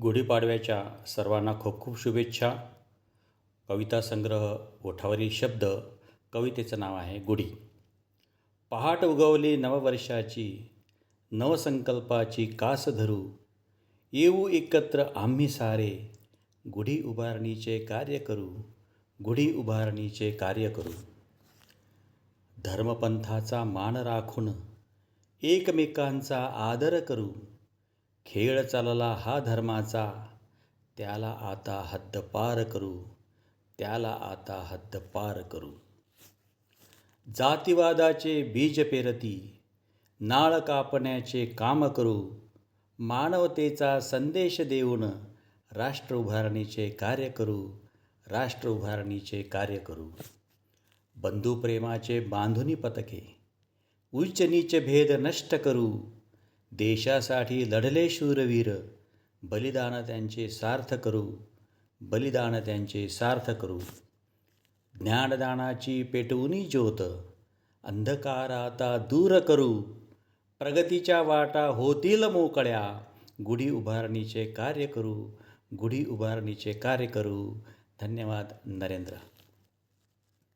गुढीपाडव्याच्या सर्वांना खूप खूप शुभेच्छा. कविता संग्रह ओठावरील शब्द कवितेचं नाव आहे गुढी. पहाट उगवली नववर्षाची नवसंकल्पाची कास धरू येऊ एकत्र आम्ही सारे गुढी उभारणीचे कार्य करू गुढी उभारणीचे कार्य करू. धर्मपंथाचा मान राखून एकमेकांचा आदर करू. खेळ चालला हा धर्माचा. त्याला आता हद्दपार करू. त्याला आता हद्दपार करू. जातिवादाचे बीज पेरती. नाळ कापण्याचे काम करू. मानवतेचा संदेश देऊन राष्ट्र उभारणीचे कार्य करू. राष्ट्र उभारणीचे कार्य करू. बंधुप्रेमाचे बांधुनी पतके उच्च नीच भेद नष्ट करू. देशासाठी लढले शूरवीर. बलिदान त्यांचे सार्थ करू. बलिदान त्यांचे सार्थ करू. ज्ञानदानाची पेटवुनी ज्योत. अंधकार आता दूर करू. प्रगतीच्या वाटा होतील मोकळ्या. गुढी उभारणीचे कार्य करू. गुढी उभारणीचे कार्य करू. धन्यवाद नरेंद्र.